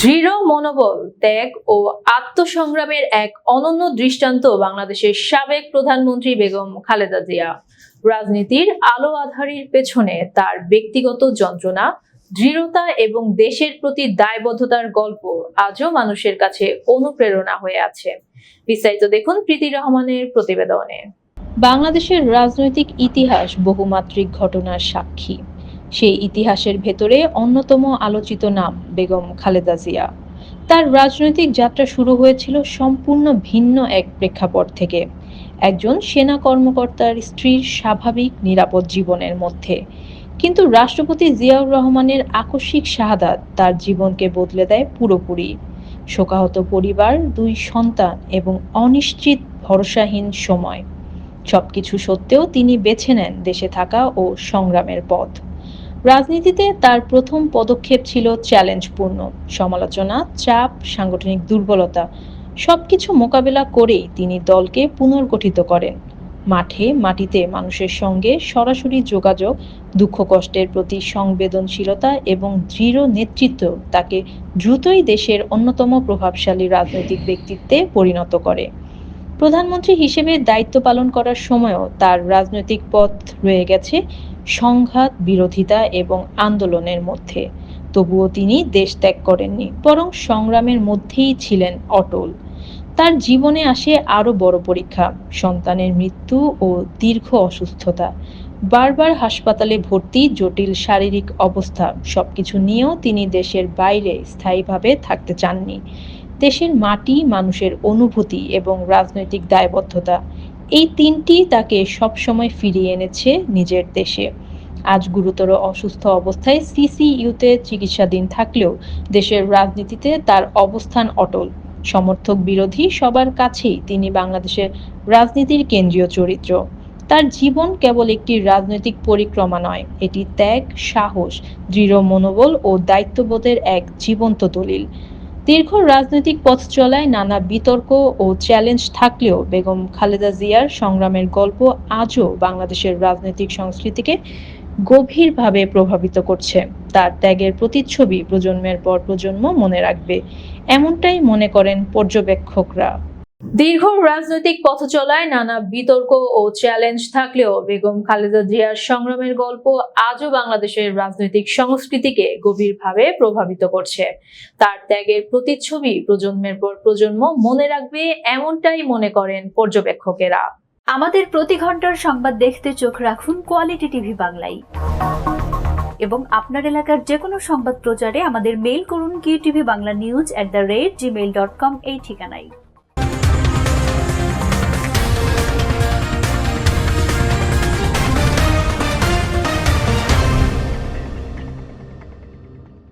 দৃঢ় মনোবল, ত্যাগ ও আত্মসংগ্রামের এক অনন্য দৃষ্টান্ত বাংলাদেশের সাবেক প্রধানমন্ত্রী বেগম খালেদা জিয়া। রাজনীতির আলো আধারির পেছনে তার ব্যক্তিগত যন্ত্রণা, দৃঢ়তা এবং দেশের প্রতি দায়বদ্ধতার গল্প আজও মানুষের কাছে অনুপ্রেরণা হয়ে আছে। বিস্তারিত দেখুন প্রীতি রহমানের প্রতিবেদনে। বাংলাদেশের রাজনৈতিক ইতিহাস বহুমাত্রিক ঘটনার সাক্ষী। সেই ইতিহাসের ভেতরে অন্যতম আলোচিত নাম, বেগম খালেদা জিয়া। তার রাজনৈতিক যাত্রা শুরু হয়েছিল সম্পূর্ণ ভিন্ন এক প্রেক্ষাপট থেকে। একজন সেনা কর্মকর্তার স্ত্রীর স্বাভাবিক, নিরাপদ জীবনের মধ্যে। কিন্তু রাষ্ট্রপতি জিয়াউর রহমানের আকস্মিক শাহাদাত তার জীবনকে বদলে দেয় পুরোপুরি। শোকাহত পরিবার, দুই সন্তান এবং অনিশ্চিত, ভরসাহীন সময়। সবকিছু সত্ত্বেও তিনি বেছে নেন দেশে থাকা ও সংগ্রামের পথ। রাজনীতিতে তার প্রথম পদক্ষেপ ছিল চ্যালেঞ্জপূর্ণ। সমালোচনা, চাপ, সাংগঠনিক দুর্বলতা, সবকিছু মোকাবেলা করেই তিনি দলকে পুনর্গঠিত করেন। মাঠে, মাটিতে মানুষের সঙ্গে সরাসরি যোগাযোগ, দুঃখ কষ্টের প্রতি সংবেদনশীলতা এবং দৃঢ় নেতৃত্ব তাকে দ্রুতই দেশের অন্যতম প্রভাবশালী রাজনৈতিক ব্যক্তিত্বে পরিণত করে। প্রধানমন্ত্রী হিসেবে দায়িত্ব পালন করার সময়ও তার রাজনৈতিক পথ রয়ে গেছে সংঘাত, বিরোধিতা এবং আন্দোলনের মধ্যে। তবুও তিনি দেশ ত্যাগ করেননি, বরং সংগ্রামের মধ্যেই ছিলেন অটল। তার জীবনে আসে আরও বড় পরীক্ষা, সন্তানের মৃত্যু ও দীর্ঘ অসুস্থতা। বারবার হাসপাতালে ভর্তি, জটিল শারীরিক অবস্থা, সবকিছু নিয়েও তিনি দেশের বাইরে স্থায়ীভাবে থাকতে চাননি। দেশের মাটি, মানুষের অনুভূতি এবং রাজনৈতিক দায়বদ্ধতা, এই তিনটি তাকে সবসময় ফিরিয়ে এনেছে নিজের দেশে। আজ গুরুতর অসুস্থ অবস্থায় সিসিইউতে চিকিৎসাধীন থাকলেও দেশের রাজনীতিতে তার অবস্থান অটল। সমর্থক বিরোধী সবার কাছেই তিনি বাংলাদেশের রাজনীতির কেন্দ্রীয় চরিত্র। তার জীবন কেবল একটি রাজনৈতিক পরিক্রমা নয়, এটি ত্যাগ, সাহস, দৃঢ় মনোবল ও দায়িত্ববোধের এক জীবন্ত দলিল। দীর্ঘ রাজনৈতিক পথ চলায় নানা বিতর্ক ও চ্যালেঞ্জ থাকলেও বেগম খালেদা জিয়ার সংগ্রামের গল্প আজও বাংলাদেশের রাজনৈতিক সংস্কৃতিকে গভীরভাবে প্রভাবিত করছে। তার ত্যাগের প্রতিচ্ছবি প্রজন্মের পর প্রজন্ম মনে রাখবে। এমনটাই মনে করেন পর্যবেক্ষকরা। দীর্ঘ রাজনৈতিক পথ চলায় নানা বিতর্ক ও চ্যালেঞ্জ থাকলেও বেগম খালেদা জিয়ার সংগ্রামের গল্প আজও বাংলাদেশের রাজনৈতিক সংস্কৃতিকে গভীরভাবে প্রভাবিত করছে। তার ত্যাগের প্রতিচ্ছবি প্রজন্মের পর প্রজন্ম মনে রাখবে এমনটাই মনে করেন পর্যবেক্ষকেরা। আমাদের প্রতি ঘণ্টার সংবাদ দেখতে চোখ রাখুন কোয়ালিটি টিভি বাংলায়। এবং আপনার এলাকার যে কোনো সংবাদ প্রচারে আমাদের মেইল করুন Q TV Bangla news at the rate Gmail dot com এই ঠিকানায়।